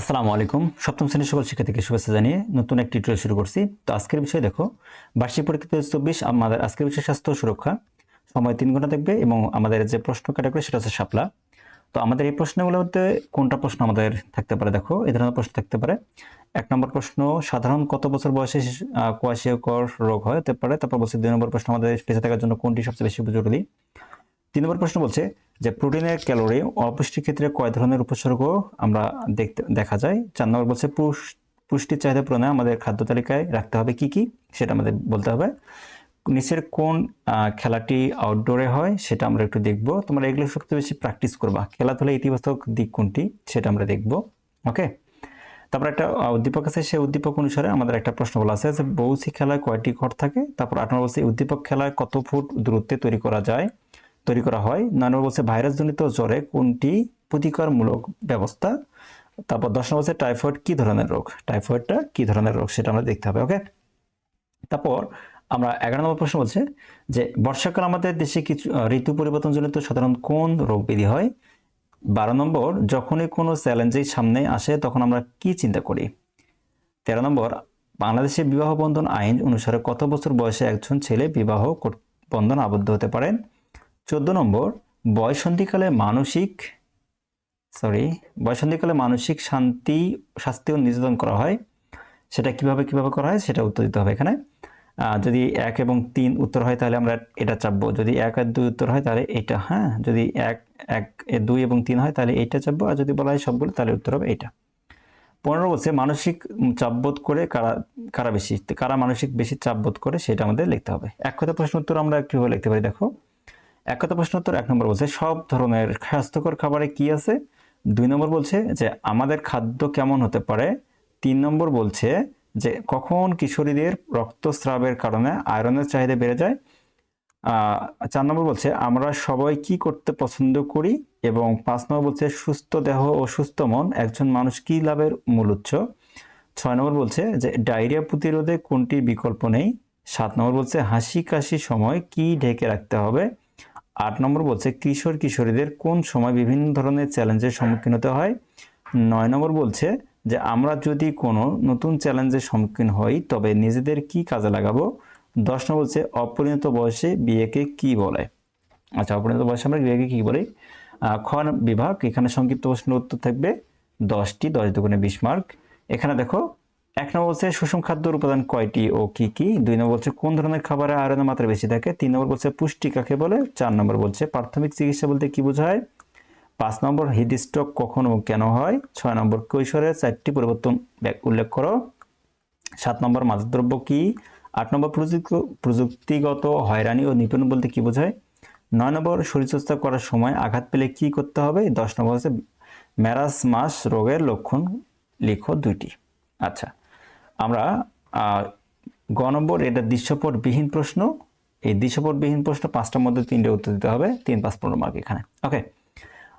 আসসালামু আলাইকুম। সপ্তম শ্রেণির সকল শিক্ষার্থীকে শুভেচ্ছা জানিয়ে নতুন একটি টিউটোরিয়াল শুরু করছি। তো আজকের বিষয় দেখো, বার্ষিক পরীক্ষা দু চব্বিশ আমাদের আজকের বিষয় স্বাস্থ্য সুরক্ষা। সময় তিন ঘণ্টা থাকবে এবং আমাদের যে প্রশ্ন ক্যাটাগরি সেটা হচ্ছে শাপলা। তো আমাদের এই প্রশ্নগুলোর মধ্যে কোনটা প্রশ্ন আমাদের থাকতে পারে দেখো, এই ধরনের প্রশ্ন থাকতে পারে। এক নম্বর প্রশ্ন, সাধারণ কত বছর বয়সে কোয়াশিয়কর রোগ হয় হতে পারে? তারপর বলছে দুই নম্বর প্রশ্ন, আমাদের বেঁচে থাকার জন্য কোনটি সবচেয়ে বেশি জরুরি তিন নম্বর প্রশ্ন বলছে যে প্রোটিনের ক্যালোরি অপুষ্টির ক্ষেত্রে কয় ধরনের উপসর্গ আমরা দেখতে, দেখা যায়? চার নম্বর বলছে পুষ- পুষ্টির চাহিদা পূরণে আমাদের খাদ্য তালিকায় রাখতে হবে কি কি? সেটা আমাদের বলতে হবে। নিচের কোন খেলাটি আউটডোরে হয় সেটা আমরা একটু দেখব। তোমরা এগুলো সবচেয়ে বেশি প্র্যাকটিস করবা। খেলাধুলা ইতিবাচক দিক কোনটি সেটা আমরা দেখব। ওকে? তারপর একটা উদ্দীপক আছে, সেই উদ্দীপক অনুসারে আমাদের একটা প্রশ্ন বলা আছে যে বৌসি খেলায় কয়টি ঘর থাকে? তারপর আট নম্বর বলছে উদ্দীপক খেলায় কত ফুট দূরত্বে তৈরি করা যায়? তৈরি করা হয়। নয় নম্বর বলছে, ভাইরাসজনিত জ্বরে কোনটি প্রতিকারমূলক ব্যবস্থা? তারপর দশ নম্বর বলছে, টাইফয়েড কি ধরনের রোগ? টাইফয়েডটা কি ধরনের রোগ সেটা আমরা দেখতে হবে, ওকে? তারপর আমরা এগারো নম্বর প্রশ্ন বলছে যে, বর্ষাকাল আমাদের দেশে কিছু ঋতু পরিবর্তনজনিত সাধারণ কোন রোগ ব্যাধি হয়? বারো নম্বর, যখনই কোনো চ্যালেঞ্জের সামনে আসে তখন আমরা কি চিন্তা করি? তেরো নম্বর, বাংলাদেশে বিবাহ বন্ধন আইন অনুসারে কত বছর বয়সে একজন ছেলে বিবাহ বন্ধন আবদ্ধ হতে পারেন? চোদ্দ নম্বর, বয়সন্ধিকালে মানসিক সরি বয়সন্ধিকালে মানসিক শান্তি, শাস্তি ও নির্যাতন করা হয়। সেটা কীভাবে কীভাবে করা হয়? সেটা উত্তর দিতে হবে এখানে। যদি এক এবং তিন উত্তর হয়, তাহলে আমরা এটা চাপবো। যদি এক আর দুই উত্তর হয়, তাহলে এটা হ্যাঁ যদি এক এক দুই এবং তিন হয়, তাহলে এইটা চাপবো। আর যদি বলা হয় সবগুলো, তাহলে উত্তর হবে এইটা। পনেরো বলছে, মানসিক চাপবোধ করে কারা কারা বেশি? কারা মানসিক বেশি চাপবোধ করে, সেটা আমাদের লিখতে হবে। এক কথা প্রশ্ন উত্তর আমরা কীভাবে লিখতে পারি, দেখো। এক কথা প্রশ্ন উত্তর, এক নম্বর বলছে, সব ধরনের স্বাস্থ্যকর খাবারে কি আছে? দুই নম্বর বলছে যে, আমাদের খাদ্য কেমন হতে পারে? তিন নম্বর বলছে যে, কখন কিশোরীদের রক্তস্রাবের কারণে আয়রনের চাহিদা বেড়ে যায়? চার নম্বর বলছে, আমরা সবাই কি করতে পছন্দ করি? এবং পাঁচ নম্বর বলছে, সুস্থ দেহ ও সুস্থ মন একজন মানুষ কি লাভের মূল উৎস? ছয় নম্বর বলছে যে, ডায়রিয়া প্রতিরোধে কোনটি বিকল্প নেই? সাত নম্বর বলছে, হাসি কাশি সময় কি ঢেকে রাখতে হবে? আট নম্বর বলছে, কিশোর কিশোরীদের কোন সময় বিভিন্ন ধরনের চ্যালেঞ্জের সম্মুখীন হতে হয়? নয় নম্বর বলছে যে, আমরা যদি কোনো নতুন চ্যালেঞ্জের সম্মুখীন হই, তবে নিজেদের কি কাজে লাগাবো? দশ নম্বর বলছে, অপরিণত বয়সে বিয়েকে কি বলে? আচ্ছা অপরিণত বয়সে আমরা বিয়েকে কি বলি? খ বিভাগ, এখানে সংক্ষিপ্ত প্রশ্নের উত্তর থাকবে, দশটি, দশ দুগুণে বিশ মার্ক। এখানে দেখো এক নম্বর বলছে, সুষম খাদ্যর উপাদান কয়টি ও কি কি? দুই নম্বর বলছে, কোন ধরনের খাবারে আয়রনের মাত্রা বেশি থাকে? তিন নম্বর বলছে, পুষ্টি কাকে বলে? চার নম্বর বলছে, প্রাথমিক চিকিৎসা বলতে কি বোঝায়? পাঁচ নম্বর হিট স্ট্রোক কখন ও কেন হয়? ছয় নম্বর, কৈশোরের চারটি পরিবর্তন উল্লেখ করো। সাত নম্বর, মাদকদ্রব্য কি? আট নম্বর, প্রযুক্তি- প্রযুক্তিগত হয়রানি ও নিপুণ বলতে কি বোঝায়? নয় নম্বর, শরীরচর্চা করার সময় আঘাত পেলে কি করতে হবে? দশ নম্বর হচ্ছে ম্যারাসমাস রোগের লক্ষণ লিখো দুইটি। আচ্ছা আমরা গ নম্বর এটা দৃশ্যপটবিহীন প্রশ্ন। এই দৃশ্যপটবিহীন প্রশ্ন পাঁচটার মধ্যে তিনটে উত্তর দিতে হবে, তিন পাঁচ পনেরো মার্ক এখানে। ওকে।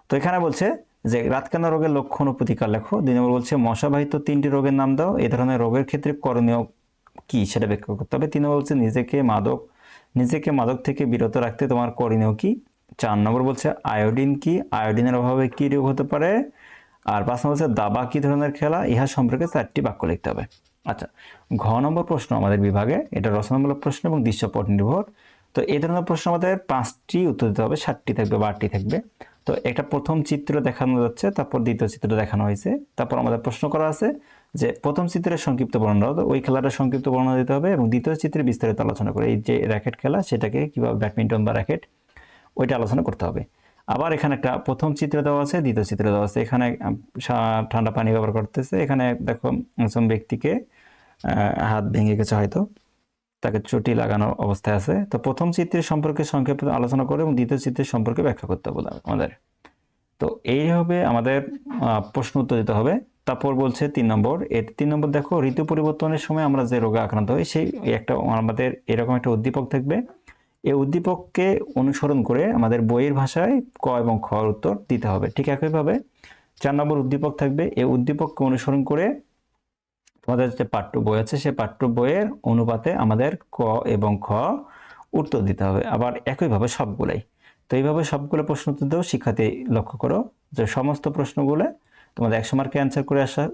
তো এখানে বলছে যে রাতকানা রোগের লক্ষণ ও প্রতিকার লেখো? দুই নম্বর বলছে, মশাবাহিত তিনটি রোগের নাম দাও, এ ধরনের রোগের ক্ষেত্রে করণীয় কি সেটা ব্যাখ্যা করতে হবে। তিন নম্বর বলছে, নিজেকে মাদক নিজেকে মাদক থেকে বিরত রাখতে তোমার করণীয় কি? চার নম্বর বলছে, আয়োডিন কি? আয়োডিনের অভাবে কি রোগ হতে পারে? আর পাঁচ নম্বর হচ্ছে দাবা কি ধরনের খেলা? ইহা সম্পর্কে চারটি বাক্য লিখতে হবে। আচ্ছা ঘ নম্বর প্রশ্ন আমাদের বিভাগে এটা রচনামূলক প্রশ্ন এবং দৃশ্যপট নির্ভর। তো এই ধরনের প্রশ্ন আমাদের পাঁচটি উত্তর দিতে হবে সাতটি থাকবে বারটি থাকবে। তো একটা প্রথম চিত্র দেখানো যাচ্ছে তারপর দ্বিতীয় চিত্র দেখানো হয়েছে। তারপর আমাদের প্রশ্ন করা আছে যে প্রথম চিত্রের সংক্ষিপ্ত বর্ণনা দাও, ওই খেলাটা সংক্ষিপ্ত বর্ণনা দিতে হবে এবং দ্বিতীয় চিত্রে বিস্তারিত আলোচনা করে এই যে র্যাকেট খেলা সেটাকে কীভাবে ব্যাডমিন্টন বা র্যাকেট ওইটা আলোচনা করতে হবে। আবার এখানে একটা প্রথম চিত্র দেওয়া আছে, দ্বিতীয় চিত্র দেওয়া আছে। এখানে ঠান্ডা পানি ব্যবহার করতেছে। এখানে দেখো, একজন ব্যক্তিকে হাত ভেঙে গেছে হয়তো, তাকে চটি লাগানো অবস্থায় আছে। তো প্রথম চিত্রের সম্পর্কে সংক্ষেপে আলোচনা করে এবং দ্বিতীয় চিত্রের সম্পর্কে ব্যাখ্যা করতে হবে আমাদের। তো এইভাবে আমাদের প্রশ্ন উত্তর দিতে হবে। তারপর বলছে তিন নম্বর। এর তিন নম্বর দেখো, ঋতু পরিবর্তনের সময় আমরা যে রোগে আক্রান্ত হই, সেই একটা আমাদের এরকম একটা উদ্দীপক থাকবে। এই উদ্দীপককে অনুসরণ করে আমাদের বইয়ের ভাষায় ক এবং খ উত্তর দিতে হবে। ঠিক একইভাবে চার নম্বর উদ্দীপক থাকবে এই উদ্দীপককে অনুসরণ করে তোমাদের যে পাঠ্য বই আছে সেই পাঠ্য বইয়ের অনুপাতে আমাদের ক এবং খ উত্তর দিতে হবে। আবার একইভাবে সবগুলাই। তো এইভাবে সবগুলো প্রশ্ন উত্তর দেও, শিক্ষার্থী লক্ষ্য করো যে সমস্ত প্রশ্নগুলো তোমাদের একশো মার্কে অ্যান্সার করে আসার